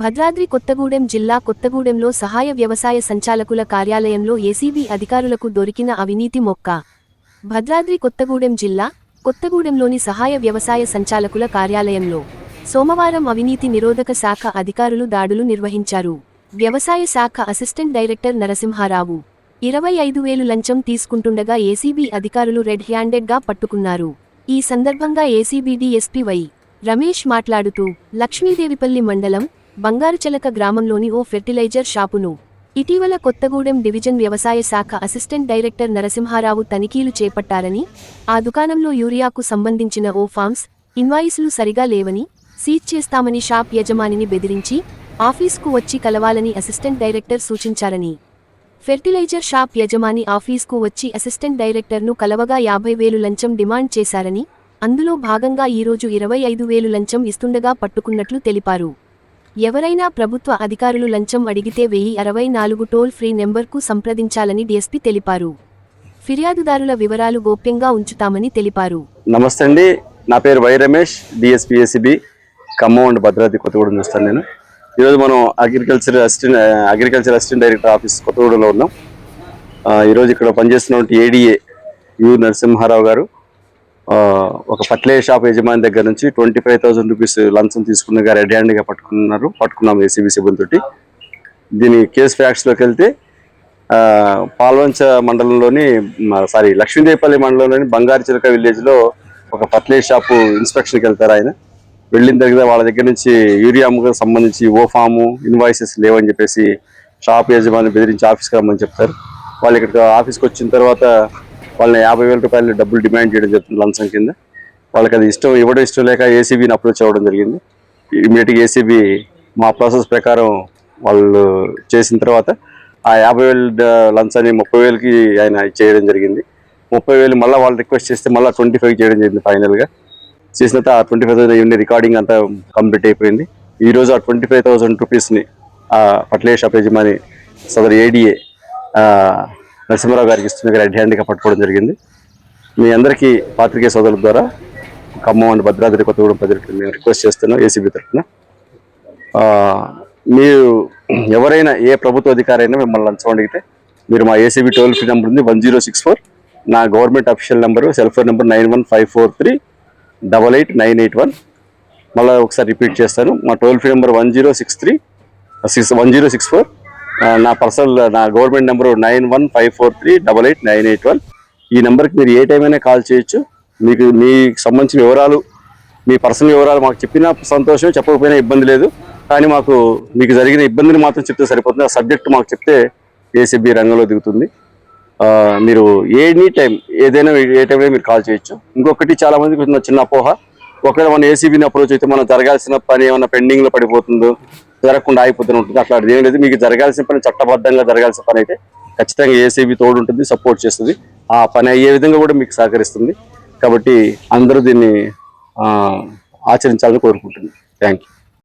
భద్రాద్రి కొత్తగూడెం జిల్లా కొత్తగూడెంలో సహాయ వ్యవసాయ సంచాలకుల కార్యాలయంలో ఏసీబీ అధికారులకు దొరికిన అవినీతి మొక్క. భద్రాద్రి కొత్తగూడెం జిల్లా కొత్తగూడెంలోని సహాయ వ్యవసాయ సంచాలకుల కార్యాలయంలో సోమవారం అవినీతి నిరోధక శాఖ అధికారులు దాడులు నిర్వహించారు. వ్యవసాయ శాఖ అసిస్టెంట్ డైరెక్టర్ నరసింహారావు ఇరవై ఐదు వేలు లంచం తీసుకుంటుండగా ఏసీబీ అధికారులు రెడ్ హ్యాండెడ్గా పట్టుకున్నారు. ఈ సందర్భంగా ఏసీబీ డిఎస్పీ వై రమేష్ మాట్లాడుతూ లక్ష్మీదేవిపల్లి మండలం బంగారుచలక గ్రామంలోని ఓ ఫెర్టిలైజర్ షాపును. ఇటీవల కొత్తగూడెం డివిజన్ వ్యవసాయ శాఖ అసిస్టెంట్ డైరెక్టర్ నరసింహారావు తనిఖీలు చేపట్టారని ఆ దుకాణంలో యూరియాకు సంబంధించిన ఓ ఫామ్స్ ఇన్వాయిస్లు సరిగా లేవని సీజ్ చేస్తామని షాప్ యజమానిని బెదిరించి ఆఫీస్కు వచ్చి కలవాలని అసిస్టెంట్ డైరెక్టర్ సూచించారని. ఫెర్టిలైజర్ షాప్ యజమాని ఆఫీస్కు వచ్చి అసిస్టెంట్ డైరెక్టర్ను కలవగా యాభై వేలు లంచం డిమాండ్ చేశారని అందులో భాగంగా ఈరోజు ఇరవై ఐదు వేలు లంచం ఇస్తుండగా పట్టుకున్నట్లు తెలిపారు. ఎవరైనా ప్రభుత్వ అధికారులు లంచం అడిగితే వెయ్యి అరవై నాలుగు టోల్ ఫ్రీ నెంబర్కు సంప్రదించాలని డీఎస్పీ తెలిపారు. ఫిర్యాదుదారుల వివరాలు గోప్యంగా ఉంచుతామని తెలిపారు. నమస్తే అండి. నా పేరు Y Ramesh DSP ACB Khammam and Bhadradri Kothagudem చూస్తాను నేను. ఈరోజు మనం agriculture assistant agriculture assistant director office కొత్తగూడెంలో ఉన్నాం. ఈరోజు ఇక్కడ పనిచేస్తున్నటువంటి ఏడీఏ యు నరసింహారావు గారు. ఒక ఫర్టిలైజర్ షాప్ యజమాని దగ్గర నుంచి ట్వంటీ ఫైవ్ థౌసండ్ రూపీస్ లంచం తీసుకున్నగా రెడ్ హ్యాండ్గా పట్టుకున్నారు. పట్టుకున్నాం ఏసీబీ సిబ్బందితోటి. దీని కేసు ఫ్యాక్ట్స్లోకి వెళ్తే పాల్వంచ మండలంలోని సారీ లక్ష్మీదేవిపల్లి మండలంలోని బంగారు చిలక విలేజ్లో ఒక ఫర్టిలైజర్ షాపు ఇన్స్పెక్షన్కి వెళ్తారు ఆయన. వెళ్ళిన దగ్గర వాళ్ళ దగ్గర నుంచి యూరియాకు సంబంధించి ఓ ఫాము ఇన్వాయిసెస్ లేవని చెప్పేసి షాప్ యజమాని బెదిరించి ఆఫీస్కి రమ్మని చెప్తారు. వాళ్ళు ఇక్కడికి ఆఫీస్కి వచ్చిన తర్వాత వాళ్ళని యాభై వేల రూపాయలు డబ్బులు డిమాండ్ చేయడం జరుగుతుంది లంచం కింద. వాళ్ళకి అది ఇష్టం ఇవ్వడం ఇష్టం లేక ఏసీబీని అప్రోచ్ అవ్వడం జరిగింది. ఇమీడియట్గా ఏసీబీ మా ప్రాసెస్ ప్రకారం వాళ్ళు చేసిన తర్వాత ఆ యాభై వేలు లంచాన్ని ముప్పై వేలకి ఆయన చేయడం జరిగింది. ముప్పై వేలు మళ్ళీ వాళ్ళు రిక్వెస్ట్ చేస్తే మళ్ళీ ట్వంటీ ఫైవ్ చేయడం జరిగింది ఫైనల్గా చేసిన తర్వాత ఆ twenty five thousand even recording అంతా కంప్లీట్ అయిపోయింది. ఈరోజు ఆ ట్వంటీ ఫైవ్ థౌసండ్ రూపీస్ని ఆ ఫర్టిలైజర్ షాప్ యజమాని సదర్ ఏడిఏ నరసింహారావు గారికి ఇస్తున్న రెడ్ హ్యాండ్గా పట్టుకోవడం జరిగింది. మీ అందరికీ పాత్రికేయ సోదరుల ద్వారా ఖమ్మం అండ్ భద్రాద్రి కొత్తగూడెం ప్రజలకు మేము రిక్వెస్ట్ చేస్తున్నాం ఏసీబీ తరఫున. మీరు ఎవరైనా ఏ ప్రభుత్వ అధికారైనా మిమ్మల్ని లంచం అడిగితే మీరు మా ఏసీబీ టోల్ ఫ్రీ నెంబర్ ఉంది వన్ జీరో సిక్స్ ఫోర్. నా government official number cell phone number nine one five four three double eight nine eight one. మళ్ళీ ఒకసారి రిపీట్ చేస్తాను. మా toll free number one zero six three six one zero six four. నా personal నా government number nine one five four three double eight nine eight one ఈ నెంబర్కి మీరు ఏ time అయినా కాల్ చేయొచ్చు. మీకు మీకు సంబంధించిన వివరాలు మీ పర్సనల్ వివరాలు మాకు చెప్పినా సంతోషం చెప్పకపోయినా ఇబ్బంది లేదు. కానీ మాకు మీకు జరిగిన ఇబ్బందిని మాత్రం చెప్తే సరిపోతుంది. ఆ సబ్జెక్ట్ మాకు చెప్తే ఏసీబీ రంగంలో దిగుతుంది. మీరు ఎనీ టైం ఏదైనా ఏ టైంలో మీరు కాల్ చేయొచ్చు. ఇంకొకటి చాలా మందికి చిన్న అపోహ. ఒకవేళ మన ఏసీబీని అప్రోచ్ అయితే మనం జరగాల్సిన పని ఏమైనా పెండింగ్లో పడిపోతుందో జరగకుండా ఆగిపోతూనే ఉంటుంది. అట్లాంటిది ఏం లేదు. మీకు జరగాల్సిన పని చట్టబద్ధంగా జరగాల్సిన పని అయితే ఖచ్చితంగా ఏసీబీ తోడు ఉంటుంది సపోర్ట్ చేస్తుంది. ఆ పని అయ్యే విధంగా కూడా మీకు సహకరిస్తుంది. కాబట్టి అందరూ దీన్ని ఆచరించాలని కోరుకుంటుంది థ్యాంక్ యూ